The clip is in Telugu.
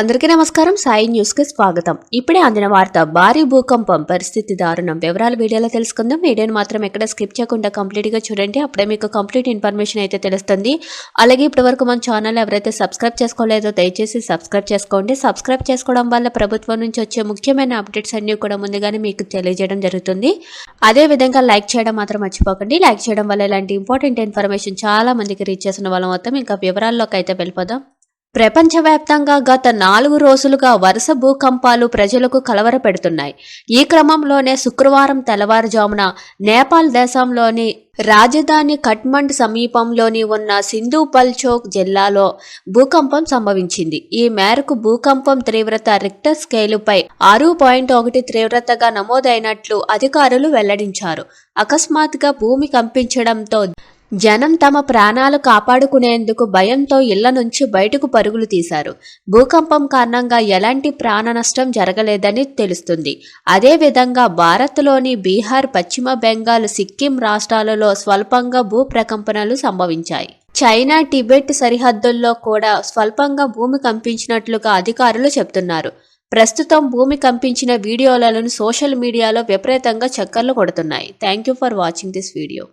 అందరికీ నమస్కారం. సాయి న్యూస్కి స్వాగతం. ఇప్పుడే అందిన వార్త భారీ భూకంపం పరిస్థితి దారుణం. వివరాలు వీడియోలో తెలుసుకుందాం. వీడియోని మాత్రం ఎక్కడ స్కిప్ చేయకుండా కంప్లీట్గా చూడండి. అప్పుడే మీకు కంప్లీట్ ఇన్ఫర్మేషన్ అయితే తెలుస్తుంది. అలాగే ఇప్పటి వరకు మన ఛానల్ ఎవరైతే సబ్స్క్రైబ్ చేసుకోలేదో దయచేసి సబ్స్క్రైబ్ చేసుకోండి. సబ్స్క్రైబ్ చేసుకోవడం వల్ల ప్రభుత్వం నుంచి వచ్చే ముఖ్యమైన అప్డేట్స్ అన్ని కూడా ముందుగానే మీకు తెలియజేయడం జరుగుతుంది. అదే విధంగా లైక్ చేయడం మాత్రం మర్చిపోకండి. లైక్ చేయడం వల్ల ఇలాంటి ఇంపార్టెంట్ ఇన్ఫర్మేషన్ చాలా మందికి రీచ్ చేసిన వాళ్ళం మొత్తం ఇంకా వివరాల్లోకి అయితే వెళ్ళిపోదాం. ప్రపంచవ్యాప్తంగా గత నాలుగు రోజులుగా వరుస భూకంపాలు ప్రజలకు కలవరపెడుతున్నాయి. ఈ క్రమంలోనే శుక్రవారం తెల్లవారుజామున నేపాల్ దేశంలోని రాజధాని కట్మండ్ సమీపంలోని ఉన్న సింధు పల్చోక్ జిల్లాలో భూకంపం సంభవించింది. ఈ మేరకు భూకంపం తీవ్రత రిక్టర్ స్కేలుపై ఆరు పాయింట్ ఒకటి తీవ్రతగా నమోదైనట్లు అధికారులు వెల్లడించారు. అకస్మాత్తుగా భూమి కంపించడంతో జనం తమ ప్రాణాలు కాపాడుకునేందుకు భయంతో ఇళ్ళ నుంచి బయటకు పరుగులు తీశారు. భూకంపం కారణంగా ఎలాంటి ప్రాణ నష్టం జరగలేదని తెలుస్తుంది. అదేవిధంగా భారత్లోని బీహార్ పశ్చిమ బెంగాల్ సిక్కిం రాష్ట్రాలలో స్వల్పంగా భూ ప్రకంపనలు సంభవించాయి. చైనా టిబెట్ సరిహద్దుల్లో కూడా స్వల్పంగా భూమి కంపించినట్లుగా అధికారులు చెబుతున్నారు. ప్రస్తుతం భూమి కంపించిన వీడియోలను సోషల్ మీడియాలో విపరీతంగా చక్కర్లు కొడుతున్నాయి. Thank you for watching this video.